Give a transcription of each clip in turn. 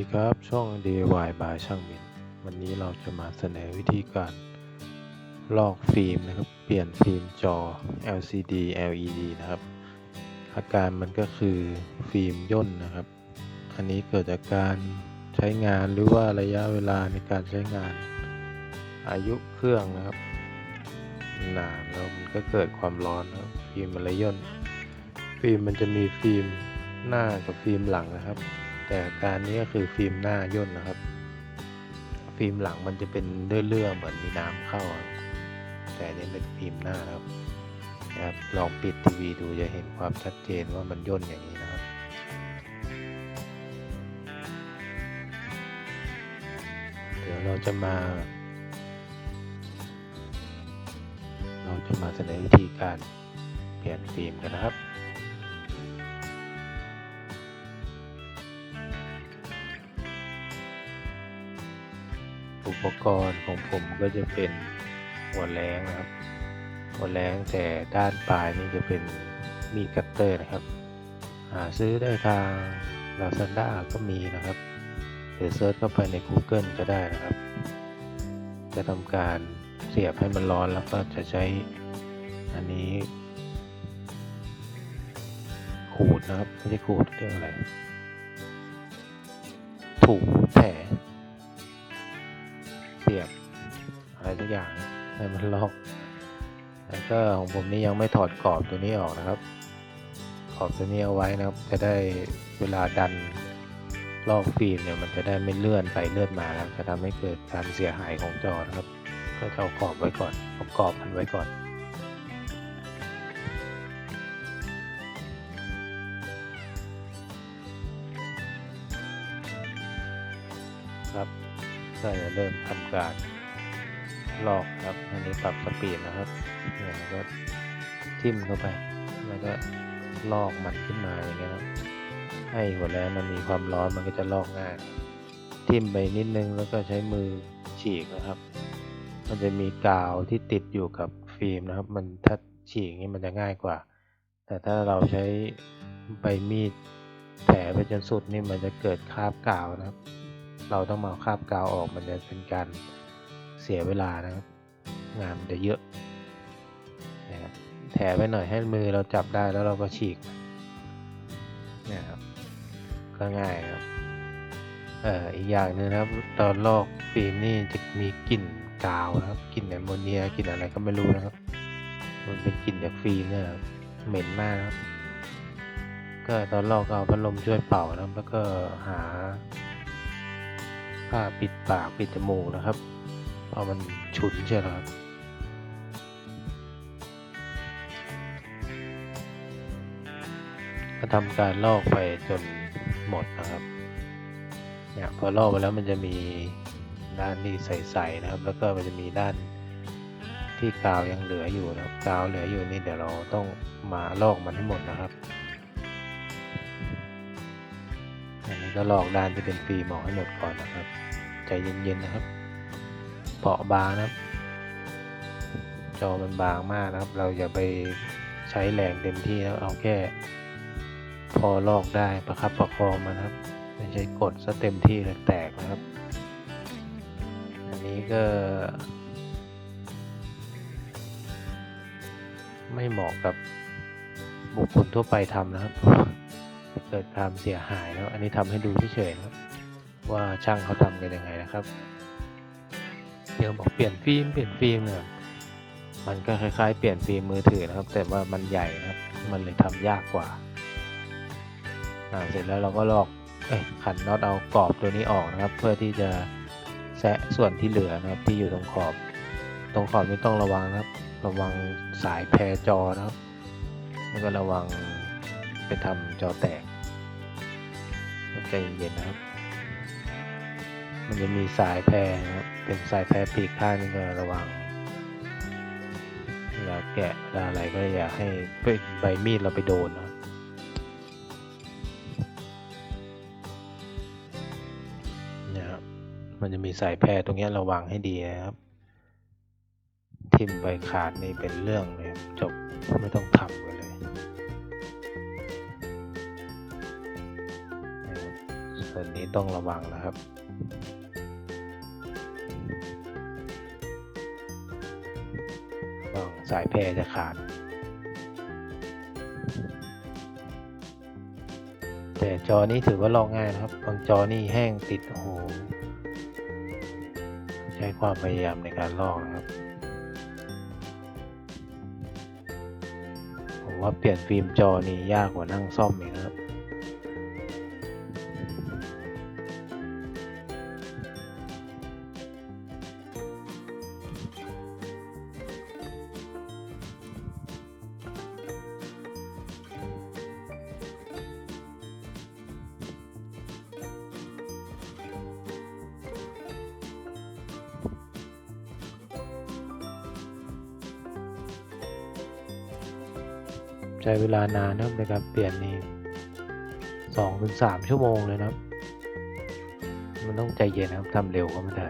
ดีครับ ช่อง DIY by ช่างมินวันนี้เราจะมาเสนอวิธีการ ลอกฟิล์มนะครับ เปลี่ยนฟิล์มจอ LCD LED นะครับ อาการมันก็คือฟิล์มย่นนะครับ อันนี้เกิดจากการใช้งานหรือว่าระยะเวลาในการใช้งาน อายุเครื่องนะครับนานแล้วมันก็เกิดความร้อนนะครับฟิล์มมันเลยย่น ฟิล์มมันจะมีฟิล์มหน้ากับฟิล์มหลังนะครับ แต่การนี้ก็คือฟิล์มหน้าย่นนะครับ ฟิล์มหลังมันจะเป็นเลื่อยๆเหมือนมีน้ำเข้า แต่นี้เป็นฟิล์มหน้านะครับนะครับ ลองปิดทีวีดูจะเห็นความชัดเจนว่ามันย่นอย่างนี้นะครับเดี๋ยวเราจะมา เราจะมาเสนอวิธีการเปลี่ยนฟิล์มกันนะครับ ปกรณ์ของผมก็จะเป็นหัวแรงนะครับ หัวแรงแต่ด้านปลายนี่จะเป็นมีดคัตเตอร์นะครับ หาซื้อได้ทาง Lazada ก็มีนะครับหรือเซิร์ชเข้าไปใน Google ก็ได้นะครับ จะทำการเสียบให้มันร้อนแล้วก็จะใช้อันนี้ขูดนะครับไม่ใช่ขูดเรียกอะไรถูแผล สียบอะไรทุกอย่างให้มันลอก แล้วก็ของผมนี่ยังไม่ถอดกรอบตัวนี้ออกนะครับ ขอบตัวนี้เอาไว้นะครับ จะได้เวลาดันลอกฟิล์มเนี่ยมันจะได้ไม่เลื่อนไปเลื่อนมาครับจะทำให้เกิดการเสียหายของจอนะครับ ก็จะเอาขอบไว้ก่อนเอากรอบมันไว้ก่อน ก็จะเริ่มทำการลอกครับ อันนี้ปรับสปีดนะครับเนี่ยก็ทิ่มเข้าไป แล้วก็ลอกมันขึ้นมาอย่างเงี้ยนะให้หัวแรงมันมีความร้อนมันก็จะลอกง่ายทิ่มไปนิดนึงแล้วก็ใช้มือฉีกนะครับ มันจะมีกาวที่ติดอยู่กับฟิล์มนะครับ มันถ้าฉีกนี่มันจะง่ายกว่า แต่ถ้าเราใช้ใบมีดแผลไปจนสุดนี่มันจะเกิดคราบกาวนะครับ เราต้องมาคาบกาวออกมันจะเป็นการเสียเวลานะครับ งานมันจะเยอะนะครับแถไว้หน่อยให้มือเราจับได้แล้วเราก็ฉีกนี่ยครับก็ง่ายครับเอ่ออีกอย่างหนึงนะครับ ตอนลอกฟิล์มนี่จะมีกลิ่นกาวนะครับกลิ่นแอมโมเนียกลิ่นอะไรก็ไม่รู้นะครับ มันเป็นกลิ่นจากฟิล์มเนี่ยครับเหม็นมากครับ ก็ตอนลอกเอาพัดลมช่วยเป่านะครับแล้วก็หา ผ้าปิดปากปิดจมูกนะครับเพราะมันฉุนใช่ไหมครับก็ทำการลอกไปจนหมดนะครับเนี่ยพอลอกไปแล้วมันจะมีด้านที่ใสๆนะครับ แล้วก็มันจะมีด้านที่กาวยังเหลืออยู่นะครับกาวเหลืออยู่นี่เดี๋ยวเราต้องมาลอกมันให้หมดนะครับ อันนี้ก็ลอกด้านที่เป็นฟิล์มออกให้หมดก่อนนะครับ ใจเย็นๆนะครับเปาะบางนะครับ จอมันบางมากนะครับ เราอย่าไปใช้แรงเต็มที่แล้วเอาแค่พอลอกได้ประคับประคองมันครับ ไม่ใช่กดซะเต็มที่เลยแตกนะครับ อันนี้ก็ไม่เหมาะกับบุคคลทั่วไปทำนะครับ เกิดความเสียหายแล้วอันนี้ทำให้ดูเฉยๆนะว่าช่างเขาทำกันยังไงนะครับเดี๋ยวบอกเปลี่ยนฟิล์มเปลี่ยนฟิล์มเนี่ยมันก็คล้ายๆ เปลี่ยนฟิล์มมือถือนะครับ แต่ว่ามันใหญ่นะครับ มันเลยทำยากกว่าอ่าเสร็จแล้วเราก็ลอกอขันน็อตเอากรอบตัวนี้ออกนะครับ เพื่อที่จะแซะส่วนที่เหลือนะครับที่อยู่ตรงขอบ ตรงขอบนี้ต้องระวังนะครับ ระวังสายแพรจอนะครับแล้วก็ระวังไปทำจอแตก ใจเย็นๆนะครับ มันจะมีสายแพรนะครับเป็นสายแพรปีกข้างนี่ก็ระวังเวลาแกะอะไรก็อย่าให้ใบมีดเราไปโดนนะเนี่ยครับมันจะมีสายแพรตรงนี้ระวังให้ดีนะครับ ทิ่มไปขาดนี่เป็นเรื่องเลยจบไม่ต้องทำเลย นี้ต้องระวังนะครับระวังสายแพรจะขาด แต่จอนี้ถือว่าลอกง่ายนะครับ บางจอนี่แห้งติดโอ้โห ใช้ความพยายามในการลอกนะครับผมว่าเปลี่ยนฟิล์มจอนี่ยากกว่านั่งซ่อมอีกนะ ช้เวลานานนะครับในการเปลี่ยนนี่สองถึงสามชั่วโมงเลยนะมันต้องใจเย็นนะครับทำเร็วก็ไม่ได้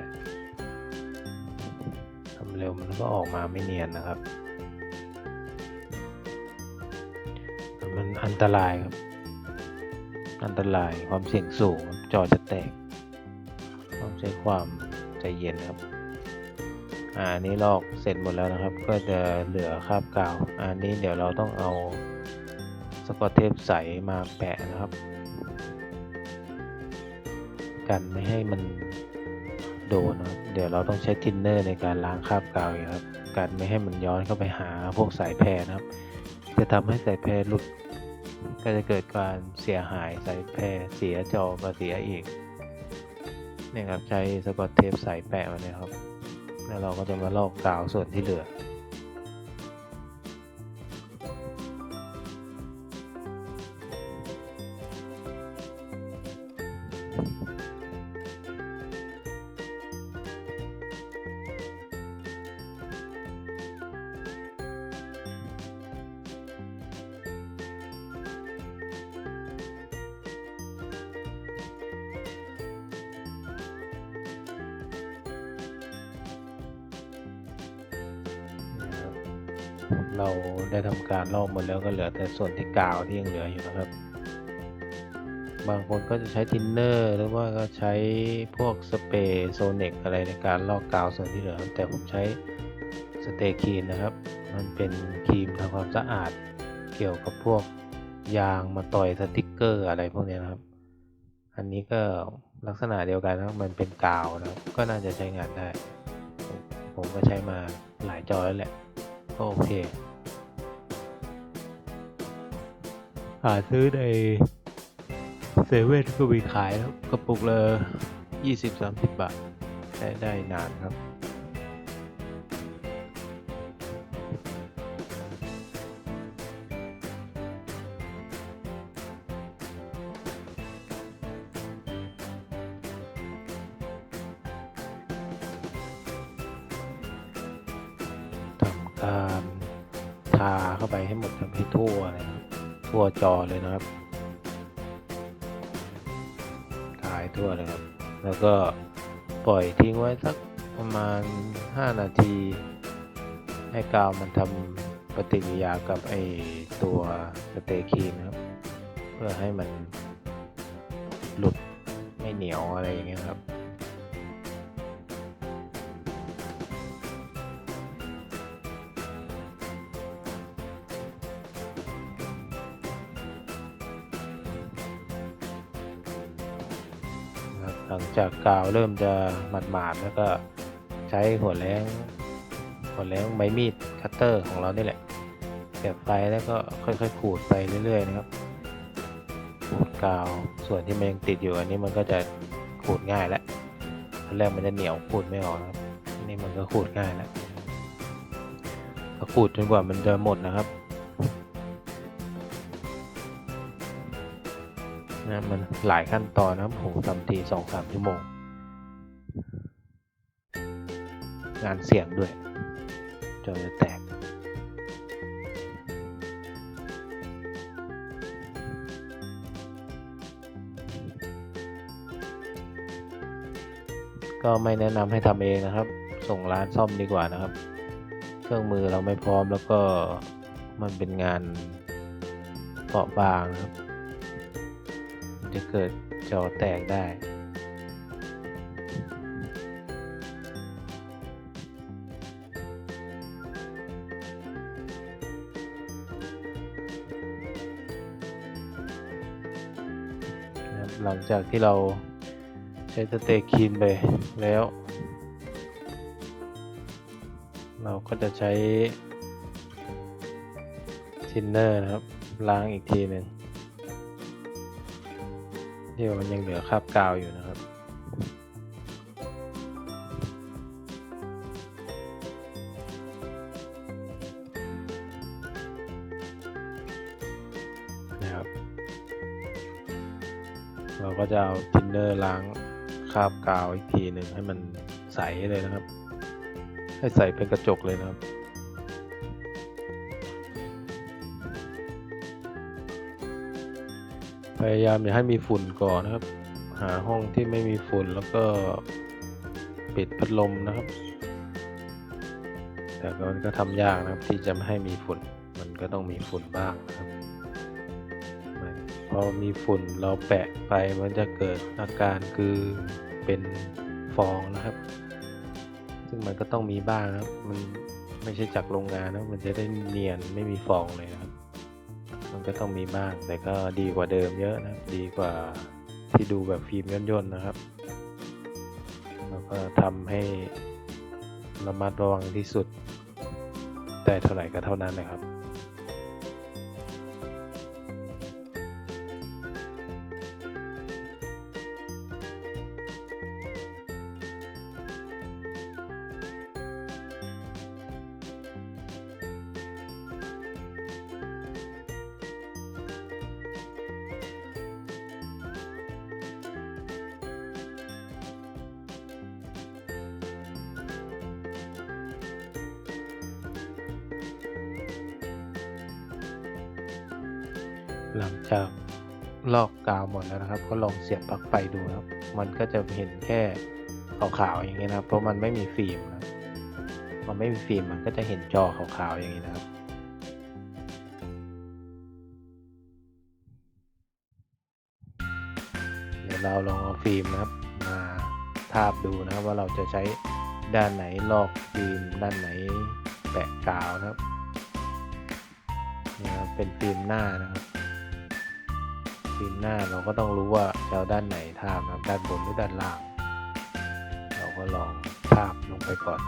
ทำเร็วมันก็ออกมาไม่เนียนนะครับ มันอันตรายครับ อันตรายความเสี่ยงสูงจอจะแตก ต้องใช้ความใจเย็นครับอ่าอันนี้ลอกเสร็จหมดแล้วนะครับ ก็จะเหลือคราบกาว อันนี้เดี๋ยวเราต้องเอา สกอตเทปใสมาแปะนะครับ กันไม่ให้มันโดนนะครับเดี๋ยวเราต้องใช้ทินเนอร์ในการล้างคราบกาวอีกครับกันไม่ให้มันย้อนเข้าไปหาพวกสายแพรนะครับ จะทำให้สายแพรหลุด ก็จะเกิดการเสียหายสายแพรเสียจอก็เสียอีกเนี่ยครับใช้สกอตเทปใสแปะมาเนี่ยครับ แล้วเราก็จะมาลอกกาวส่วนที่เหลือ เราได้ทำการลอกหมดแล้วก็เหลือแต่ส่วนที่กาวที่ยังเหลืออยู่นะครับ บางคนก็จะใช้ทินเนอร์หรือว่าก็ใช้พวกสเปรย์โซเนกอะไรในการลอกกาวส่วนที่เหลือ แต่ผมใช้สเตคีนนะครับ มันเป็นครีมทำความสะอาดเกี่ยวกับพวกยางมาต่อยสติกเกอร์อะไรพวกนี้นะครับ อันนี้ก็ลักษณะเดียวกันนะมันเป็นกาวนะครับก็น่าจะใช้งานได้ ผมก็ใช้มาหลายจอแล้วแหละ ก็โอเค หาซื้อในเซเว่นก็มีขายกระปุกละยี่สิบสามสิบบาท ได้ได้นานครับ ปฏิกิริยากับไอตัวสเตคีนครับ เพื่อให้มันหลุดไม่เหนียวอะไรอย่างเงี้ยครับหลังจากกาวเริ่มจะหมาดๆแล้วก็ใช้หัวแรงหัวแรงไม้มีดคัตเตอร์ของเรานี่แหละ สียบไฟแล้วก็ค่อยๆขูดไปเรื่อยๆนะครับ ขูดกาวส่วนที่มันยังติดอยู่อันนี้มันก็จะขูดง่ายแล้วตอนแรกมันจะเหนียวขูดไม่ออกนะครับนี่มันก็ขูดง่ายแล้วก็ขูดจนกว่ามันจะหมดนะครับนะมันหลายขั้นตอนนะครับผมทำทีสองสามชั่วโมง งานเสี่ยงด้วยจอจะแตก ก็ไม่แนะนำให้ทำเองนะครับ ส่งร้านซ่อมดีกว่านะครับ เครื่องมือเราไม่พร้อมแล้วก็มันเป็นงานเปราะบางนะครับ จะเกิดจอแตกได้หลังจากที่เรา ช้สเตย์คลีนไปแล้ว เราก็จะใช้ทินเนอร์นะครับ ล้างอีกทีหนึ่งที่ว่ามันยังเหลือคราบกาวอยู่นะครับนะครับ เราก็จะเอาทินเนอร์ล้าง คาบกาวอีกทีหนึ่งให้มันใสเลยนะครับ ให้ใสเป็นกระจกเลยนะครับพยายามอย่าให้มีฝุ่นก่อนนะครับ หาห้องที่ไม่มีฝุ่นแล้วก็ปิดพัดลมนะครับ แต่ก็มันก็ทำยากนะครับที่จะไม่ให้มีฝุ่น มันก็ต้องมีฝุ่นบ้างนะครับพอมีฝุ่นเราแปะไปมันจะเกิดอาการคือ เป็นฟองนะครับ ซึ่งมันก็ต้องมีบ้างครับ มันไม่ใช่จากโรงงานนะ มันจะได้เนียนไม่มีฟองเลยนะครับ มันก็ต้องมีบ้าง แต่ก็ดีกว่าเดิมเยอะนะ ดีกว่าที่ดูแบบฟิล์มย่นๆนะครับ แล้วก็ทำให้ระมัดระวังที่สุด แต่เท่าไหร่ก็เท่านั้นนะครับ หลังจากลอกกาวหมดแล้วนะครับ ก็ลองเสียบปลั๊กไฟดูครับ มันก็จะเห็นแค่ขาวๆอย่างนี้นะครับ เพราะมันไม่มีฟิล์มนะมันไม่มีฟิล์มมันก็จะเห็นจอขาวๆอย่างนี้นะครับ เดี๋ยวเราลองเอาฟิล์มนะครับมาทาบดูนะครับว่าเราจะใช้ด้านไหนลอกฟิล์มด้านไหนแปะกาวนะครับนี่ครับเป็นฟิล์มหน้านะครับ ฟิล์มหน้าเราก็ต้องรู้ว่าจะเอาด้านไหนทาบนะครับด้านบนหรือด้านล่าง เราก็ลองทาบลงไปก่อน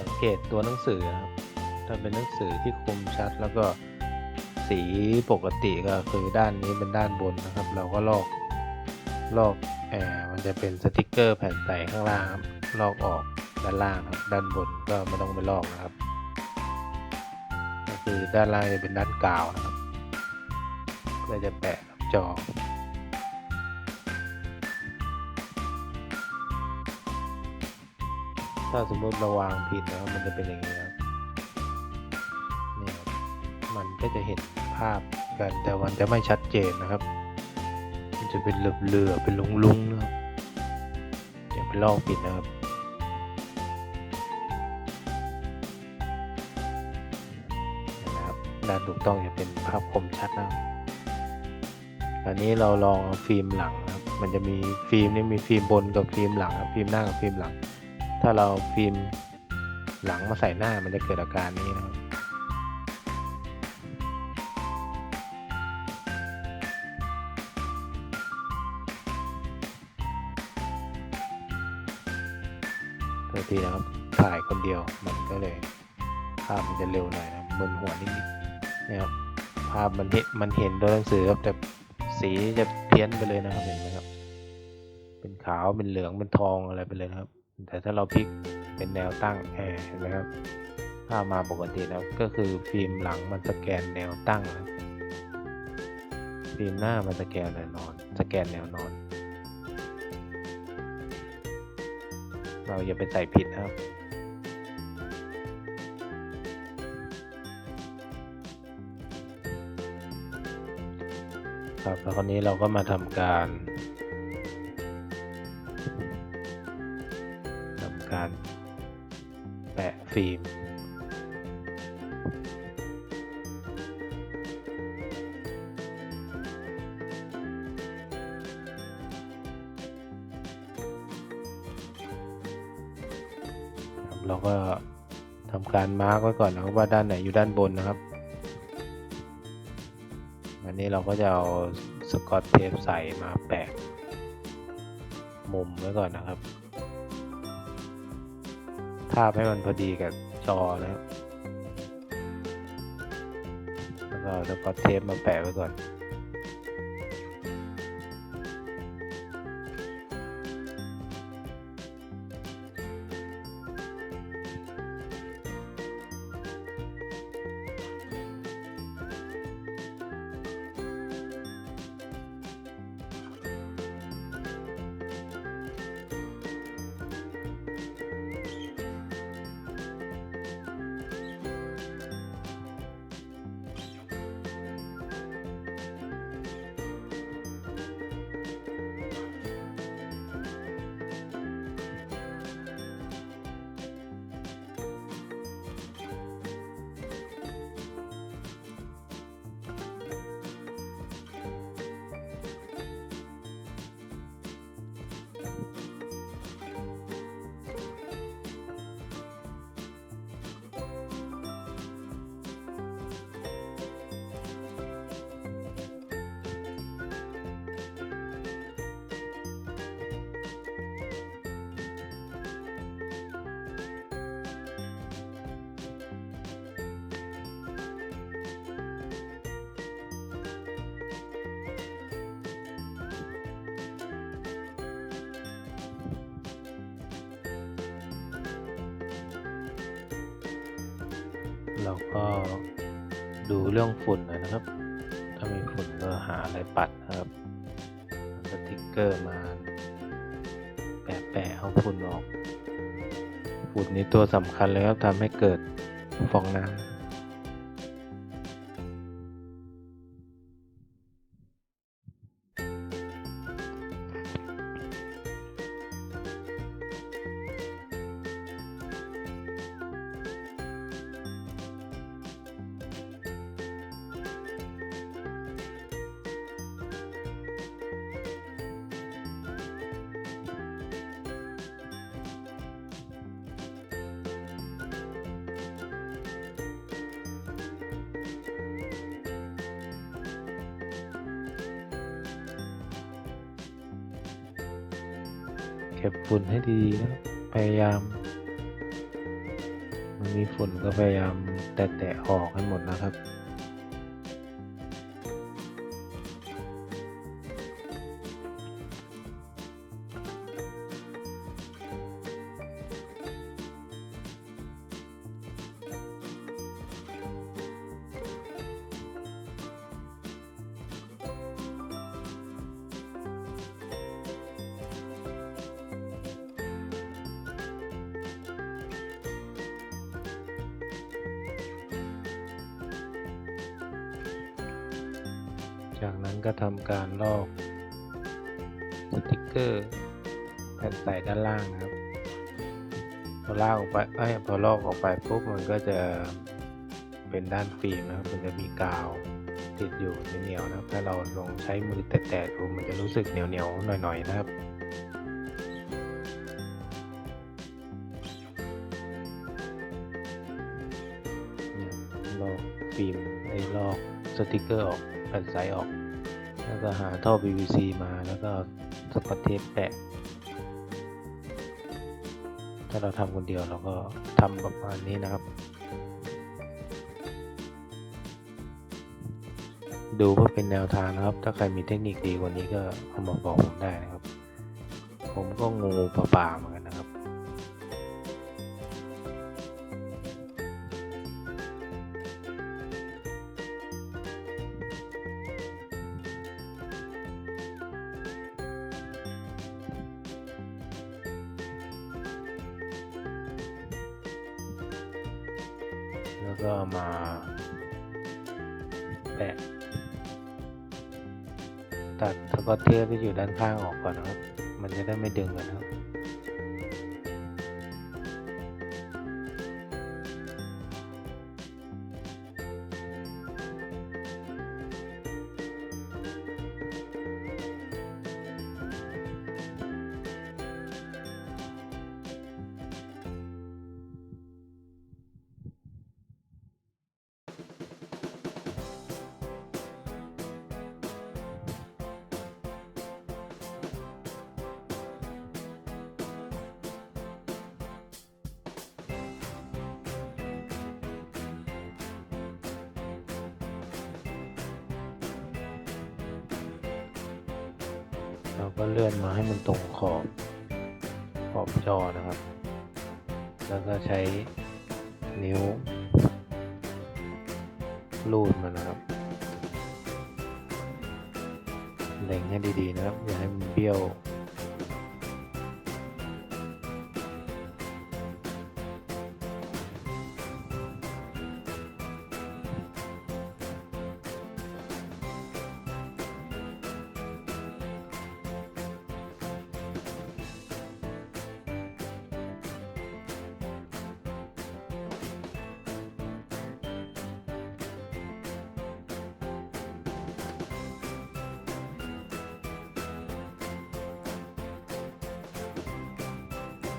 สังเกตตัวหนังสือครับถ้าเป็นหนังสือที่คมชัดแล้วก็สีปกติก็คือด้านนี้เป็นด้านบนนะครับ เราก็ลอกลอกแอบมันจะเป็นสติกเกอร์แผ่นใสข้างล่างครับลอกออกด้านล่างครับ ด้านบนก็ไม่ต้องไปลอกนะครับ คือด้านล่างจะเป็นด้านกาวนะครับเพื่อจะแปะกับจอถ้าสมมติเราวางผิดนะมันจะเป็นอย่างนี้ครับเนี่ยมันก็จะเห็นภาพกันแต่มันจะไม่ชัดเจนนะครับ มันจะเป็นเหลือบๆเป็นลุงๆนะครับอย่าไปลอกผิดนะครับ ด้านถูกต้องจะเป็นภาพคมชัดนะตอนนี้เราลองเอาฟิล์มหลังครับ มันจะมีฟิล์มนี่มีฟิล์มบนกับฟิล์มหลังครับฟิล์มหน้ากับฟิล์มหลัง ถ้าเราฟิล์มหลังมาใส่หน้ามันจะเกิดอาการนี้นะครับทษทีนะครับถ่ายคนเดียวมันก็เลยภาพมันจะเร็วหน่อยนะมึนหัวนิดๆ นะครับภาพมันเห็นมันเห็นตัวหนังสือครับแต่สีจะเพี้ยนไปเลยนะครับเห็นไหมครับ เป็นขาวเป็นเหลืองเป็นทองอะไรไปเลยนะครับ แต่ถ้าเราพลิกเป็นแนวตั้งแอร์เห็นไหมครับภาพมาปกตินะครับก็คือฟิล์มหลังมันสแกนแนวตั้งนะฟิล์มหน้ามันสแกนแนวนอน สแกนแนวนอน เราอย่าไปใส่ผิดนะครับ ครับ แล้วคราวนี้เราก็มาทำการทำการแปะฟิล์มเราก็ทำการมาร์กไว้ก่อนนะครับว่าด้านไหนอยู่ด้านบนนะครับ นี้เราก็จะเอาสกอตเทปใส่มาแปะมุมไว้ก่อนนะครับ ทาบให้มันพอดีกับจอนะครับ แล้วก็สกอตเทปมาแปะไว้ก่อน เราก็ดูเรื่องฝุ่นหน่อยนะครับ ถ้ามีฝุ่นก็หาอะไรปัดนะครับสติกเกอร์มาแปะแปะเอาฝุ่นออก ฝุ่นนี่ตัวสำคัญเลยครับทำให้เกิดฟองน้ำ เก็บฝุ่นให้ดีนะครับพยายาม มันมีฝุ่นก็พยายามแตะๆออกให้หมดนะครับ จากนั้นก็ทำการลอกสติกเกอร์แผ่นใส่ด้านล่างนะครับพอลากออกไปเอ้พอลอกออกไปปุ๊บมันก็จะเป็นด้านฟิล์มนะครับ มันจะมีกาวติดอยู่เหนียวๆนะครับ ถ้าเราลองใช้มือแตะๆดูมันจะรู้สึกเหนียวๆหน่อยๆนะครับลอกฟิล์มไอ้ลอกสติกเกอร์ออก แผ่นใสออก แล้วก็หาท่อ PVC มาแล้วก็สกอตเทปแปะ ถ้าเราทำคนเดียวเราก็ทำประมาณนี้นะครับ ดูเพื่อเป็นแนวทางนะครับ ถ้าใครมีเทคนิคดีกว่านี้ก็เอามาบอกผมได้นะครับ ผมก็งูป่าเหมือนกัน แล้วก็มาแปะ ตัดสกอตเทปที่อยู่ด้านข้างออกก่อนนะครับ มันจะได้ไม่ดึงกันนะครับ เราก็เลื่อนมาให้มันตรงขอบขอบจอนะครับ แล้วก็ใช้นิ้วลูดมันนะครับ เล็งให้ดีๆนะครับ อย่าให้มันเบี้ยว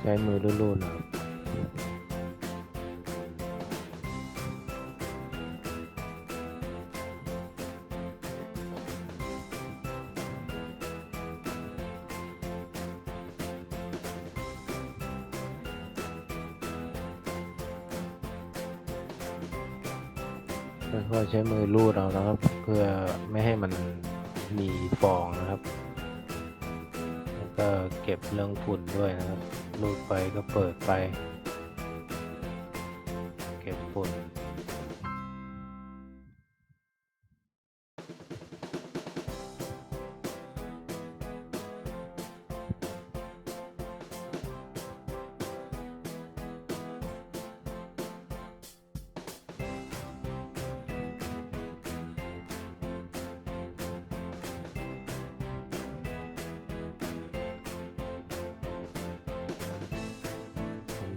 ใช้มือรูดๆนะค ก็เปิดไป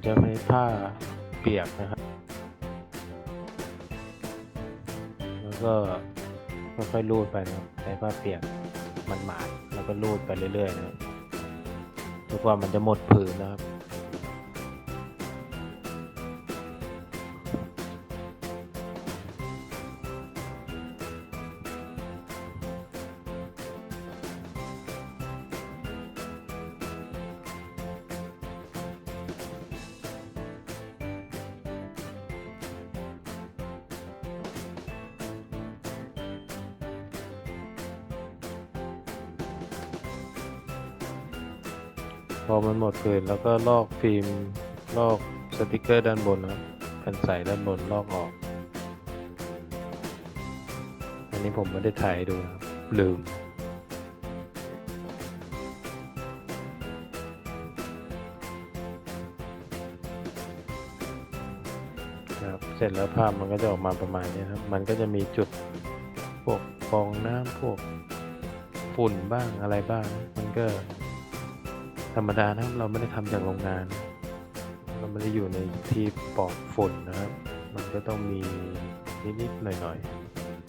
จะไม่ผ้าเปียกนะครับ แล้วก็ค่อยๆรูดไปนะครับใช้ผ้าเปียกมันหมาดแล้วก็รูดไปเรื่อยๆนะครับจนกว่ามันจะหมดผืนนะครับ พอมันหมดผืนแล้วก็ลอกฟิล์มลอกสติกเกอร์ด้านบนนะแผ่นใสด้านบนลอกออก อันนี้ผมไม่ได้ถ่ายดูนะครับลืมครับเสร็จแล้วภาพมันก็จะออกมาประมาณนี้ครับ มันก็จะมีจุดพวกฟองน้ำพวกฝุ่นบ้างอะไรบ้าง มันก็ ธรรมดานะครับเราไม่ได้ทำจากโรงงาน เราไม่ได้อยู่ในที่ปลอดฝุ่นนะครับ มันก็ต้องมีนิดๆหน่อย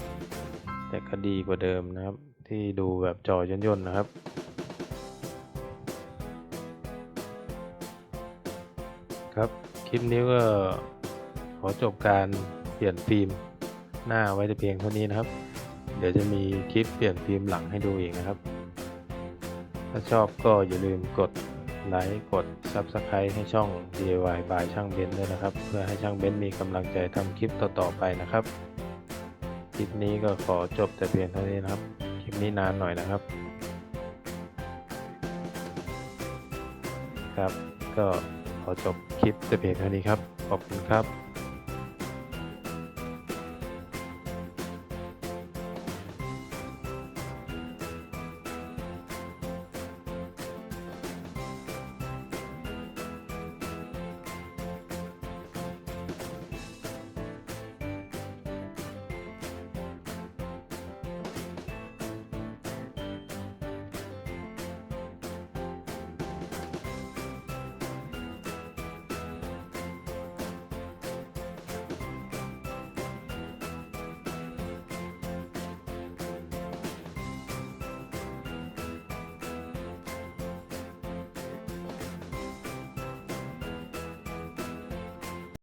ๆ แต่ก็ดีกว่าเดิมนะครับ ที่ดูแบบจอย่นๆนะครับครับ คลิปนี้ก็ขอจบการเปลี่ยนฟิล์มหน้าไว้แต่เพียงเท่านี้นะครับ เดี๋ยวจะมีคลิปเปลี่ยนฟิล์มหลังให้ดูอีกนะครับ ถ้าชอบก็อย่าลืมกดไลค์กด Subscribe ให้ช่อง DIY by ช่างเบนซ์ด้วยนะครับ เพื่อให้ช่างเบนซ์มีกำลังใจทำคลิปต่อๆไปนะครับ คลิปนี้ก็ขอจบแต่เพียงเท่านี้นะครับ คลิปนี้นานหน่อยนะครับ ครับ ก็ขอจบคลิปแต่เพียงเท่านี้ครับ ขอบคุณครับ